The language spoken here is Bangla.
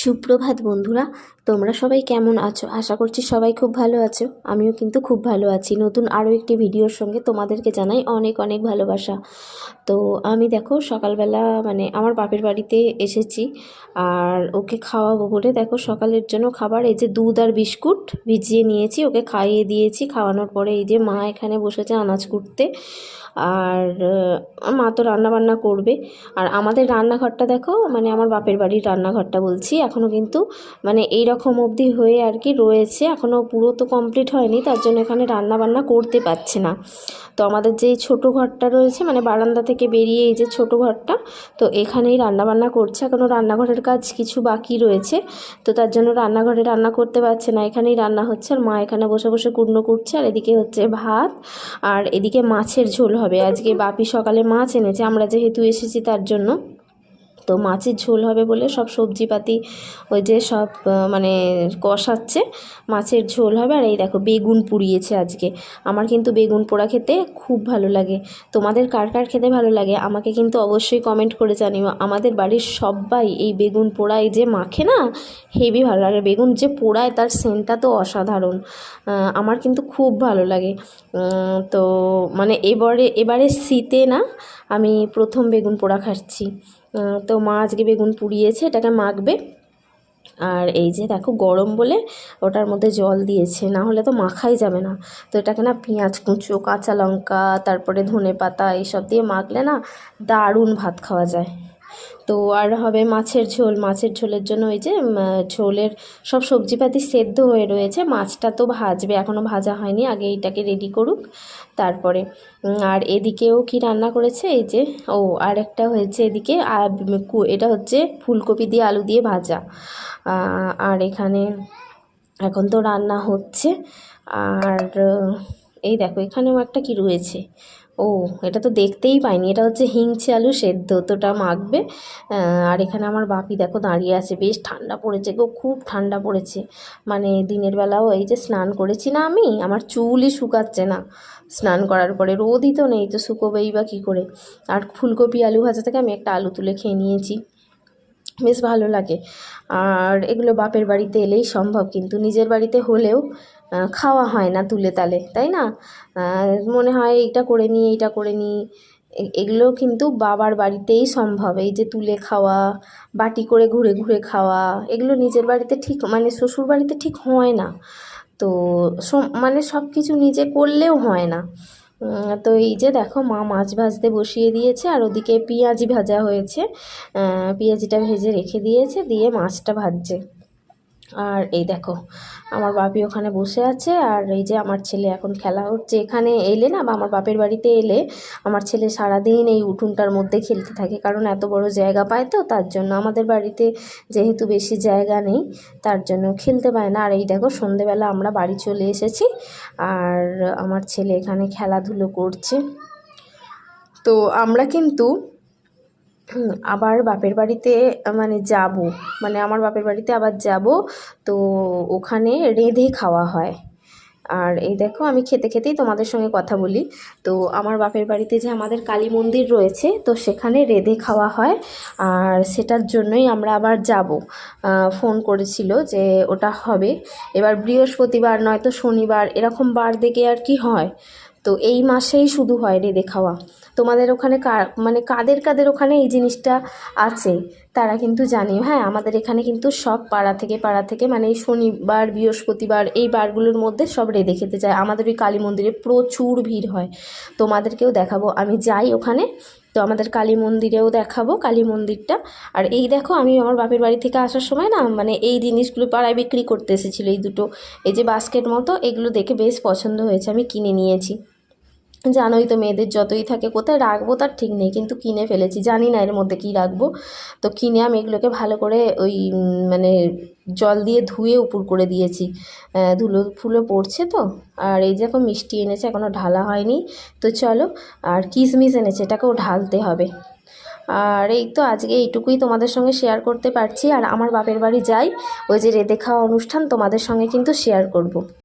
সুপ্রভাত বন্ধুরা, তোমরা সবাই কেমন আছো? আশা করছি সবাই খুব ভালো আছো। আমিও কিন্তু খুব ভালো আছি। নতুন আরও একটি ভিডিওর সঙ্গে তোমাদেরকে জানাই অনেক অনেক ভালোবাসা। তো আমি দেখো, সকালবেলা মানে আমার বাপের বাড়িতে এসেছি আর ওকে খাওয়াবো বলে দেখো, সকালের জন্য খাবার, এই যে দুধ আর বিস্কুট ভিজিয়ে নিয়েছি, ওকে খাইয়ে দিয়েছি। খাওয়ানোর পরে এই যে মা এখানে বসেছে আনাজ কুটতে আর মা তো রান্নাবান্না করবে। আর আমাদের রান্নাঘরটা দেখো মানে আমার বাপের বাড়ির রান্নাঘরটা বলছি। এখনও কিন্তু মানে এই রকম অবধি হয়ে আর কি রয়েছে। এখনও পুরো তো কমপ্লিট হয়নি, তার জন্য এখানে রান্না বান্না করতে পারছে না। তো আমাদের যে ছোট ঘরটা রয়েছে মানে বারান্দা থেকে বেরিয়ে এই যে ছোট ঘরটা, তো এখানেই রান্না বান্না করছে। এখনও রান্নাঘরের কাজ কিছু বাকি রয়েছে, তো তার জন্য রান্নাঘরে রান্না করতে পারছে না। এখানেই রান্না হচ্ছে, আর মা এখানে বসে বসে কুটনো করছে, আর এদিকে হচ্ছে ভাত, আর এদিকে মাছের ঝোল হবে। আজকে বাপি সকালে মাছ এনেছে, আমরা যেহেতু এসেছি তার জন্য। তো মাছের ঝোল হবে বলে সব সবজিপাতি ওই যে সব মানে কষাচ্ছে। মাছের ঝোল হবে আর এই দেখো বেগুন পুড়িয়েছে আজকে। আমার কিন্তু বেগুন পোড়া খেতে খুব ভালো লাগে। তোমাদের কার কার খেতে ভালো লাগে আমাকে কিন্তু অবশ্যই কমেন্ট করে জানিও। আমাদের বাড়ির সবাই এই বেগুন পোড়া এই যে মাখে না, হেভি ভালো লাগে। বেগুন যে পোড়ায় তার সেন্টটা তো অসাধারণ। আমার কিন্তু খুব ভালো লাগে। তো মানে এবারে এবারে শীতে না আমি প্রথম বেগুন পোড়া খাচ্ছি। তো মা আজকে বেগুন পুড়িয়েছে, এটাকে মাখবে। আর এই যে দেখো গরম বলে ওটার মধ্যে জল দিয়েছে, না হলে তো মাখাই যাবে না। তো এটাকে না পেঁয়াজ, কুঁচো, কাঁচা লঙ্কা, তারপরে ধনে পাতা এইসব দিয়ে মাখলে না দারুণ ভাত খাওয়া যায়। তো আর হবে মাছের ঝোল। মাছের ঝোলের জন্য ওই যে ঝোলের সব সবজিপাতি সেদ্ধ হয়ে রয়েছে। মাছটা তো ভাজবে এখনও ভাজা হয়নি। আগে এইটাকে রেডি করুক, তারপরে আর এদিকেও কি রান্না করেছে? এই যে, ও, আর একটা হয়েছে এদিকে এটা হচ্ছে ফুলকপি দিয়ে আলু দিয়ে ভাজা। আর এখানে এখন তো রান্না হচ্ছে। আর এই দেখো, এখানেও একটা কি রয়েছে? ও, এটা তো দেখতেই পাইনি। এটা হচ্ছে হিংচে আলু সেদ্ধ তোটা মাখবে। আর এখানে আমার বাপি দেখো দাঁড়িয়ে আছে। বেশ ঠান্ডা পড়েছে গো, খুব ঠান্ডা পড়েছে। মানে দিনের বেলাও এই যে স্নান করেছি না আমি, আমার চুলই শুকাচ্ছে না স্নান করার পরে। রোদই তো নেই, তো শুকোবেই বা কী করে? আর ফুলকপি আলু ভাজা থেকে আমি একটা আলু তুলে খেয়ে নিয়েছি। বেশ ভালো লাগে। আর এগুলো বাপের বাড়িতে এলেই সম্ভব, কিন্তু নিজের বাড়িতে হলেও খাওয়া হয় না তুলে তালে, তাই না? মনে হয় এইটা করে নিই এইটা করে নিই এগুলো কিন্তু বাবার বাড়িতেই সম্ভব। এই যে তুলে খাওয়া, বাটি করে ঘুরে ঘুরে খাওয়া, এগুলো নিজের বাড়িতে ঠিক মানে শ্বশুর বাড়িতে ঠিক হয় না। তো মানে সব কিছু নিজে করলেও হয় না। তো এই যে দেখো, মা মাছ ভাজতে বসিয়ে দিয়েছে, আর ওদিকে পেঁয়াজি ভাজা হয়েছে। পেঁয়াজিটা ভেজে রেখে দিয়েছে, দিয়ে মাছটা ভাজছে। আর এই দেখো, আমার বাপি ওখানে বসে আছে আর এই যে আমার ছেলে এখন খেলা হচ্ছে। এখানে এলে না বা আমার বাপের বাড়িতে এলে আমার ছেলে সারাদিন এই উঠোনটার মধ্যে খেলতে থাকে, কারণ এত বড় জায়গা পায় তো, তার জন্য আমাদের বাড়িতে যেহেতু বেশি জায়গা নেই, তার জন্য খেলতে পায় না। আর এই দেখো, সন্ধেবেলা আমরা বাড়ি চলে এসেছি আর আমার ছেলে এখানে খেলাধুলো করছে। তো আমরা কিন্তু আবার বাপের বাড়িতে মানে যাব। মানে আমার বাপের বাড়িতে আবার যাব, তো ওখানে রেঁধে খাওয়া হয়। আর এই দেখো, আমি খেতে খেতেই তোমাদের সঙ্গে কথা বলি। তো আমার বাপের বাড়িতে যে আমাদের কালী মন্দির রয়েছে, তো সেখানে রেঁধে খাওয়া হয়। আর সেটার জন্যই আমরা আবার যাব। ফোন করেছিল যে ওটা হবে। এবার বৃহস্পতিবার নয়তো শনিবার, এরকম বার দেখে আর কি হয়। তো এই মাসেই শুধু হয় রেঁধে খাওয়া তোমাদের ওখানে কার মানে কাদের কাদের ওখানে এই জিনিসটা আছে, তারা কিন্তু জানিও। হ্যাঁ আমাদের এখানে কিন্তু সব পাড়া থেকে পাড়া থেকে মানে এই শনিবার, বৃহস্পতিবার এই বারগুলোর মধ্যে সব রেঁধে খেতে যায় আমাদের ওই কালী মন্দিরে প্রচুর ভিড় হয়। তোমাদেরকেও দেখাবো। আমি যাই ওখানে তো আমাদের কালী মন্দিরেও দেখাবো কালী মন্দিরটা। আর এই দেখো, আমি আমার বাপের বাড়ি থেকে আসার সময় না মানে এই জিনিসগুলো পাড়ায় বিক্রি করতে এসেছিল এই দুটো। এই যে বাস্কেট মতো, এগুলো দেখে বেশ পছন্দ হয়েছে, আমি কিনে নিয়েছি। জানোই তো মেয়েদের যতই থাকে, কোথায় রাখব তার ঠিক নেই, কিন্তু কিনে ফেলেছি। জানি না এর মধ্যে কী রাখব। তো কিনে আমি এগুলোকে ভালো করে ওই মানে জল দিয়ে ধুয়ে উপুর করে দিয়েছি। ধুলো ফুলো পড়ছে তো। আর এই যে এখন মিষ্টি এনেছে এখনও ঢালা হয়নি। তো চলো, আর কিশমিশ এনেছে, এটাকেও ঢালতে হবে। আর এই তো আজকে এইটুকুই তোমাদের সঙ্গে শেয়ার করতে পারছি। আর আমার বাপের বাড়ি যাই, ওই যে রেঁধে খাওয়া অনুষ্ঠান তোমাদের সঙ্গে কিন্তু শেয়ার করব।